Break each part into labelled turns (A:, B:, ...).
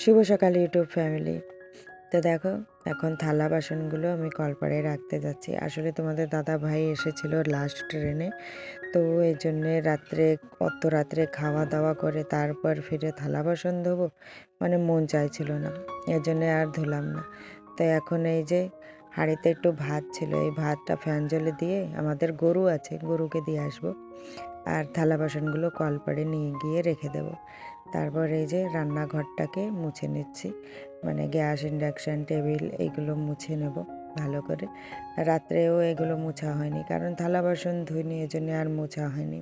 A: শুভ সকাল, YouTube family. তো দেখো, এখন থালা বাসনগুলো আমি কলপাড়ে রাখতে যাচ্ছি। আসলে তোমাদের দাদা ভাই এসেছিল লাস্ট ট্রেনে তো এই জন্যে রাত্রে, অত রাত্রে খাওয়া দাওয়া করে তারপর ফিরে থালা বাসন ধোবো মানে মন চাইছিল না। এর জন্যে আর ধুলাম না। তো এখন এই যে, হাঁড়িতে একটু ভাত ছিল, এই ভাতটা ফ্যান জলে দিয়ে আমাদের গরু আছে, গরুকে দিয়ে আসব। আর থালা বাসনগুলো কলপাড়ে নিয়ে গিয়ে রেখে দেবো। তারপর এই যে রান্নাঘরটাকে মুছে নিচ্ছি। মানে গ্যাস, ইন্ডাকশান, টেবিল এইগুলো মুছে নেব ভালো করে। রাত্রেও এগুলো মোছা হয়নি, কারণ থালা, বাসন ধুইনি এই জন্য আর মোছা হয়নি।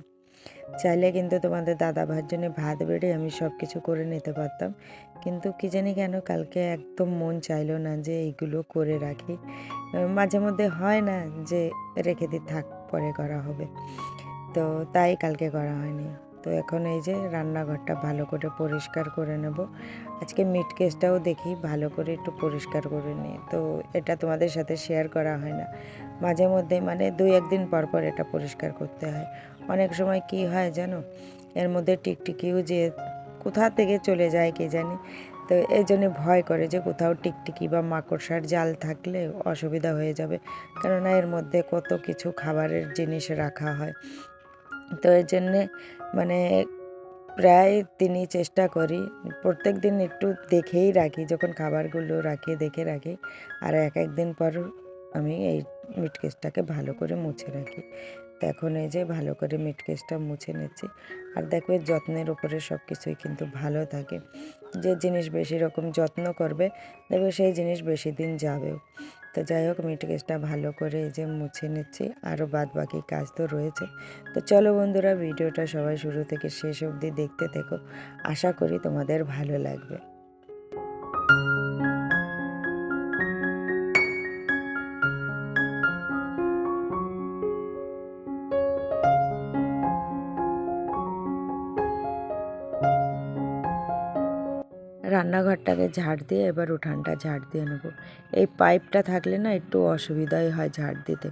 A: চাইলে কিন্তু তোমাদের দাদা ভাইয়ের জন্য ভাত, বেড়ে আমি সব কিছু করে নিতে পারতাম। কিন্তু কি জানি কেন কালকে একদম মন চাইলো না যে এইগুলো করে রাখি। মাঝে মধ্যে হয় না যে রেখে দিই থাক, পরে করা হবে। তো তাই কালকে করা হয়নি। তো এখন এই যে রান্নাঘরটা ভালো করে পরিষ্কার করে নেব। আজকে মিট কেসটাও দেখি, ভালো করে একটু পরিষ্কার করে নিই। তো এটা তোমাদের সাথে শেয়ার করা হয় না। মাঝে মধ্যে মানে দুই একদিন পর পর এটা পরিষ্কার করতে হয়। অনেক সময় কি হয় জানো? এর মধ্যে টিকটিকিও যে কোথা থেকে চলে যায় কে জানি? তো এই জন্য ভয় করে যে কোথাও টিকটিকি বা মাকড়সার জাল থাকলে অসুবিধা হয়ে যাবে। কেননা এর মধ্যে কত কিছু খাবারের জিনিস রাখা হয়। তো এর জন্যে মানে প্রায় তিনি চেষ্টা করি। প্রত্যেক দিন একটু দেখেই রাখি, যখন খাবারগুলো রাখি, দেখে রাখি। আর এক এক দিন পর আমি এই মিট কেসটাকে ভালো করে মুছে রাখি। এখন এই যে ভালো করে মিট কেসটা মুছে নিচ্ছি। আর দেখবে যত্নের উপরে সব কিছুই কিন্তু ভালো থাকে। যে জিনিস বেশি রকম যত্ন করবে, দেখবে সেই জিনিস বেশি দিন যাবেও। তো যাই হোক মিট কেসটা ভালো করে এই যে মুছে নিচ্ছি। আরও বাদ বাকি কাজ তো রয়েছে। তো চলো বন্ধুরা, ভিডিওটা সবাই শুরু থেকে শেষ অবধি দেখতে থেকো। আশা করি তোমাদের ভালো লাগবে। রান্নাঘরটাকে ঝাড় দিয়ে এবার উঠানটা ঝাড় দিয়ে নেব। এই পাইপটা থাকলে না একটু অসুবিধাই হয় ঝাড় দিতে।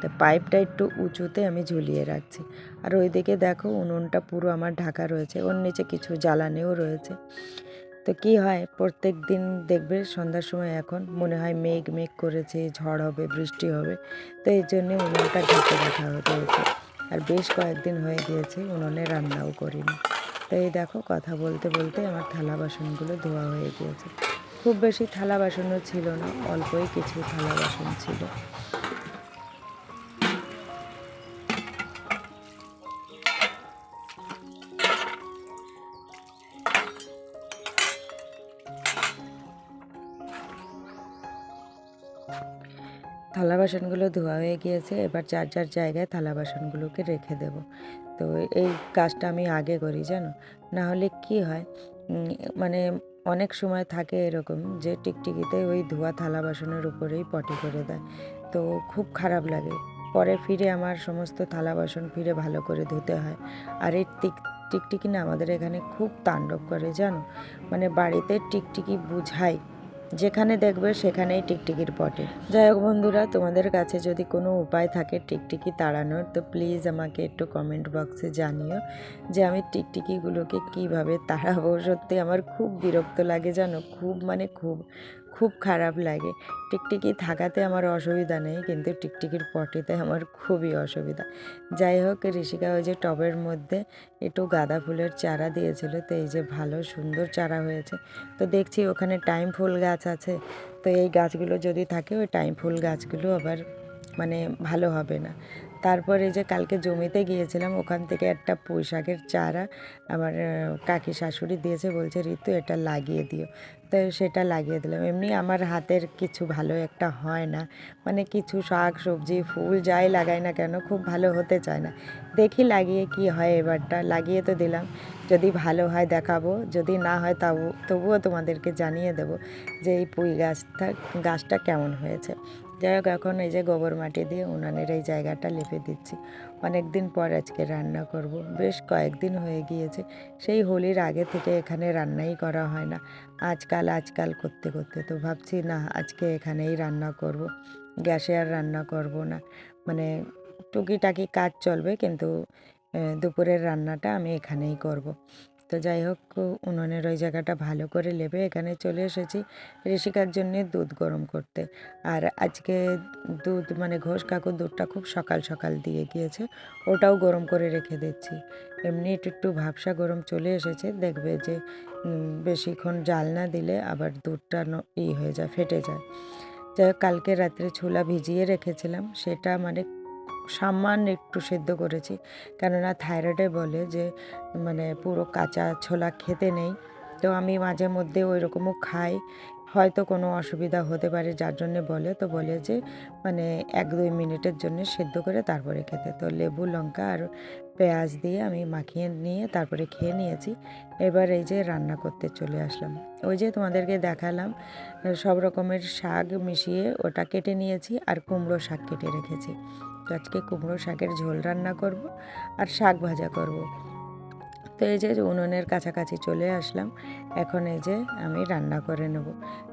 A: তো পাইপটা একটু উঁচুতে আমি ঝুলিয়ে রাখছি। আর ওইদিকে দেখো উনুনটা পুরো আমার ঢাকা রয়েছে, ওর নিচে কিছু জ্বালানিও রয়েছে। তো কি হয়, প্রত্যেক দিন দেখবে সন্ধ্যার সময় এখন মনে হয় মেঘ মেঘ করেছে, ঝড় হবে, বৃষ্টি হবে, তো এই জন্যে উনুনটা ঢেকে রাখা হয়েছে। আর বেশ কয়েকদিন হয়ে গিয়েছে, উনুনে রান্নাও করিনি। তো এই দেখো কথা বলতে বলতে আমার থালা বাসনগুলো ধোয়া হয়ে গিয়েছে। খুব বেশি থালা বাসনও ছিল না, অল্পই কিছু থালা বাসন ছিল। থালা বাসনগুলো ধোয়া হয়ে গিয়েছে, এবার যার যার জায়গায় থালা বাসনগুলোকে রেখে দেব। তো এই কাজটা আমি আগে করি, জানো? না হলে কি হয় মানে অনেক সময় থাকে এরকম যে টিকটিকিতে ওই ধোয়া থালা বাসনের উপরেই পটি করে দেয়। তো খুব খারাপ লাগে। পরে ফিরে আমার সমস্ত থালা বাসন ফিরে ভালো করে ধুতে হয়। আর এই টিক, টিকটিকি না আমাদের এখানে খুব তাণ্ডব করে, জানো? মানে বাড়িতে টিকটিকি বুঝাই যেখানে দেখবে সেখানেই টিকটিকির পটে। যাই হোক বন্ধুরা, তোমাদের কাছে যদি কোনো উপায় থাকে টিকটিকি তাড়ানোর, তো প্লিজ আমাকে একটু কমেন্ট বক্সে জানিও যে আমি টিকটিকিগুলোকে কীভাবে তাড়াবো। সত্যি আমার খুব বিরক্ত লাগে জানো, খুব মানে খুব। খুব খারাপ লাগে। টিকটিকি থাকাতে আমার অসুবিধা নেই, কিন্তু টিকটিকির পটিতে আমার খুবই অসুবিধা। যাই হোক, ঋষিকা ওই যে টবের মধ্যে একটু গাঁদা ফুলের চারা দিয়েছিল, তো এই যে ভালো সুন্দর চারা হয়েছে। তো দেখছি ওখানে টাইম ফুল গাছ আছে, তো এই গাছগুলো যদি থাকে, ওই টাইম ফুল গাছগুলো আবার মানে ভালো হবে না। তারপরে যে কালকে জমিতে গিয়েছিলাম, ওখান থেকে একটা পুঁই শাকের চারা আমার কাকি শাশুড়ি দিয়েছে, বলছে, ঋতু, এটা লাগিয়ে দিও। তো সেটা লাগিয়ে দিলাম। এমনি আমার হাতের কিছু ভালো একটা হয় না। মানে কিছু শাক, সবজি, ফুল যাই লাগাই না কেন, খুব ভালো হতে চায় না। দেখি লাগিয়ে কি হয় এবারটা। লাগিয়ে তো দিলাম। যদি ভালো হয় দেখাবো, যদি না হয় তাও তবুও তোমাদেরকে জানিয়ে দেবো যে এই পুঁই গাছটা গাছটা কেমন হয়েছে। যাই হোক, এখন এই যে গোবর মাটি দিয়ে উনানের এই জায়গাটা লেপে দিচ্ছি। অনেক দিন পর আজকে রান্না করব। বেশ কয়েকদিন হয়ে গিয়েছে। সেই হোলির আগে থেকে এখানে রান্নাই করা হয় না। আজকাল আজকাল করতে করতে তো ভাবছি, না, আজকে এখানেই রান্না করব। গ্যাসে আর রান্না করব না। মানে টুকিটাকি কাজ চলবে, কিন্তু দুপুরের রান্নাটা আমি এখানেই করব। তো যাই হোক, উনুনের ওই জায়গাটা ভালো করে লেবে এখানে চলে এসেছি ঋষিকার জন্য দুধ গরম করতে। আর আজকে দুধ মানে ঘোষ কাকুর দুধটা খুব সকাল সকাল দিয়ে গিয়েছে, ওটাও গরম করে রেখে দিচ্ছি। এমনি একটু একটু ভাবসা গরম চলে এসেছে, দেখবে যে বেশিক্ষণ জাল না দিলে আবার দুধটা ই হয়ে যায়, ফেটে যায়। যাই হোক, কালকে রাত্রে ছোলা ভিজিয়ে রেখেছিলাম, সেটা মানে সামান্য একটু সেদ্ধ করেছি। কেননা থাইরয়েডে বলে যে মানে পুরো কাঁচা ছোলা খেতে নেই। তো আমি মাঝে মধ্যে ওই রকমও খাই। হয়তো কোনো অসুবিধা হতে পারে, যার জন্য বলে। তো বলে যে মানে এক দুই মিনিটের জন্য সেদ্ধ করে তারপরে খেতে। তো লেবু, লঙ্কা আর পেঁয়াজ দিয়ে আমি মাখিয়ে নিয়ে তারপরে খেয়ে নিয়েছি। এবার এই যে রান্না করতে চলে আসলাম। ওই যে তোমাদেরকে দেখালাম, সব রকমের শাক মিশিয়ে ওটা কেটে নিয়েছি আর কুমড়ো শাক কেটে রেখেছি। তো আজকে কুমড়ো শাকের ঝোল রান্না করব আর শাক ভাজা করব। তো এই যে উনুনের কাছাকাছি চলে আসলাম। এখন এই যে আমি রান্না করে নেব।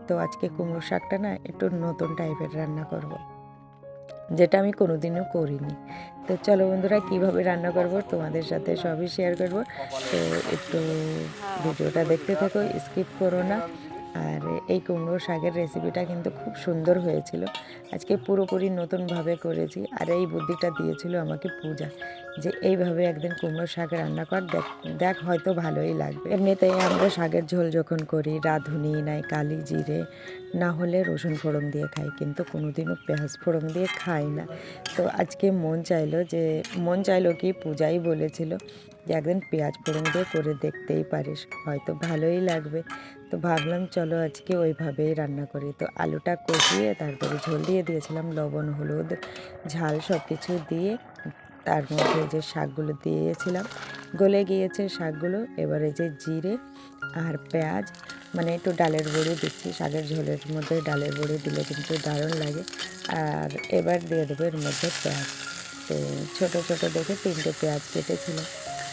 A: তো আজকে কুমড়ো শাকটা না একটু নতুন টাইপের রান্না করব। যেটা আমি কোনোদিনও করিনি। তো চলো বন্ধুরা কীভাবে রান্না করব তোমাদের সাথে সবই শেয়ার করব। তো একটু ভিডিওটা দেখতে থাকো স্কিপ করো না। আর এই কুমড়ো শাকের রেসিপিটা কিন্তু খুব সুন্দর হয়েছিল। আজকে পুরোপুরি নতুনভাবে করেছি আর এই বুদ্ধিটা দিয়েছিল আমাকে পূজা যে এইভাবে একদিন কুমড়ো শাক রান্না কর, দেখ দেখ হয়তো ভালোই লাগবে। এমনিতেই আমরা শাকের ঝোল যখন করি, রাঁধুনি, নাই কালি, জিরে, না হলে রসুন ফোড়ন দিয়ে খাই, কিন্তু কোনোদিনও পেঁয়াজ ফোড়ন দিয়ে খাই না। তো আজকে মন চাইলো যে, মন চাইলো কি পূজাই বলেছিল যে একদিন পেঁয়াজ ফোড়ন দিয়ে করে দেখতেই পারিস, হয়তো ভালোই লাগবে। তো ভাবলাম চলো আজকে ওইভাবেই রান্না করি। তো আলুটা কষিয়ে, তারপরে ঝোল দিয়ে দিয়েছিলাম লবণ, হলুদ, ঝাল সব কিছু দিয়ে, তার মধ্যে যে শাকগুলো দিয়েছিলাম। গলে গিয়েছে শাকগুলো, এবারে যে জিরে আর পেঁয়াজ মানে একটু ডালের বড়ি দিচ্ছি, শাকের ঝোলের মধ্যে ডালের বড়ি দিলে কিন্তু দারুণ লাগে। আর এবার দিয়ে দেবো এর মধ্যে পেঁয়াজ। তো ছোটো ছোটো দেখে তিনটে পেঁয়াজ কেটেছিলাম।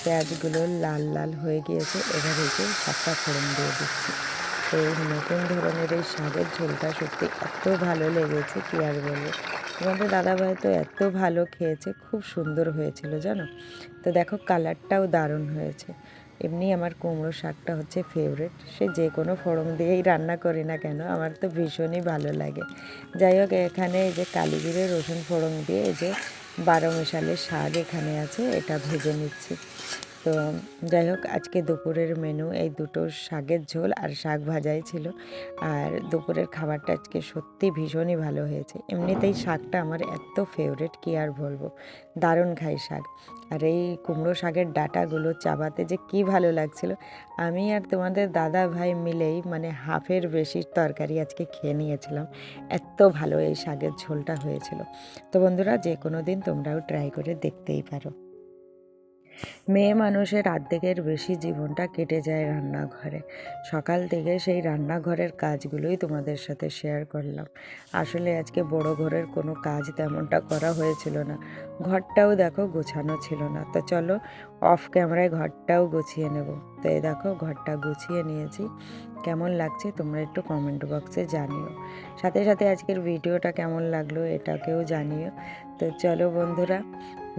A: পেঁয়াজগুলো লাল লাল হয়ে গিয়েছে, এবার যে শাকটা ফোড়ন দিয়ে দিচ্ছি। তো নতুন ধরনের এই শাকের ঝোলটা সত্যি এত ভালো লেগেছে, কি আর বলব? তোমাদের দাদাভাই তো এত ভালো খেয়েছে, খুব সুন্দর হয়েছিল, জানো? তো দেখো কালারটাও দারুণ হয়েছে। এমনি আমার কুমড়ো শাকটা হচ্ছে ফেভারেট সে যে কোনো ফোড়ন দিয়েই রান্না করি না কেন, আমার তো ভীষণই ভালো লাগে। যাই হোক, এখানে এই যে কালি জিরে রসুন ফোড়ন দিয়ে এই যে বারো মশালের শাক এখানে আছে এটা ভেজে নিচ্ছি। তো যাই হোক, আজকে দুপুরের মেনু এই দুটো শাকের ঝোল আর শাক ভাজাই ছিল। আর দুপুরের খাবারটা আজকে সত্যি ভীষণই ভালো হয়েছে। এমনিতেই শাকটা আমার এত ফেভারেট কি আর বলব? দারুণ খাই শাক। আর এই কুমড়ো শাকের ডাটাগুলো চাবাতে যে কি ভালো লাগছিল। আমি আর তোমাদের দাদা ভাই মিলেই মানে হাফের বেশি তরকারি আজকে খেয়ে নিয়েছিলাম। এত ভালো এই শাকের ঝোলটা হয়েছিল। তো বন্ধুরা, যে কোনো দিন তোমরাও ট্রাই করে দেখতেই পারো। মেয়ে মানুষের আর্ধেকের বেশি জীবনটা কেটে যায় রান্নাঘরে। সকাল থেকে সেই রান্নাঘরের কাজগুলোই তোমাদের সাথে শেয়ার করলাম। আসলে আজকে বড় ঘরের কোনো কাজ তেমনটা করা হয়েছিল না। ঘরটাও দেখো গোছানো ছিল না। তো চলো অফ ক্যামেরায় ঘরটাও গুছিয়ে নেব। তো এই দেখো ঘরটা গুছিয়ে নিয়েছি। কেমন লাগছে তোমরা একটু কমেন্ট বক্সে জানিও। সাথে সাথে আজকের ভিডিওটা কেমন লাগল এটাকেও জানিও। তো চলো বন্ধুরা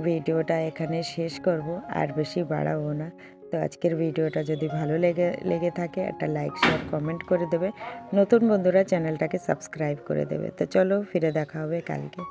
A: ভিডিওটা এখানে শেষ করব, আর বেশি বাড়াবো না। তো আজকের ভিডিওটা যদি ভালো লেগে লেগে থাকে, একটা লাইক, শেয়ার, কমেন্ট করে দেবে। নতুন বন্ধুরা চ্যানেলটাকে সাবস্ক্রাইব করে দেবে। তো চলো ফিরে দেখা হবে কালকে।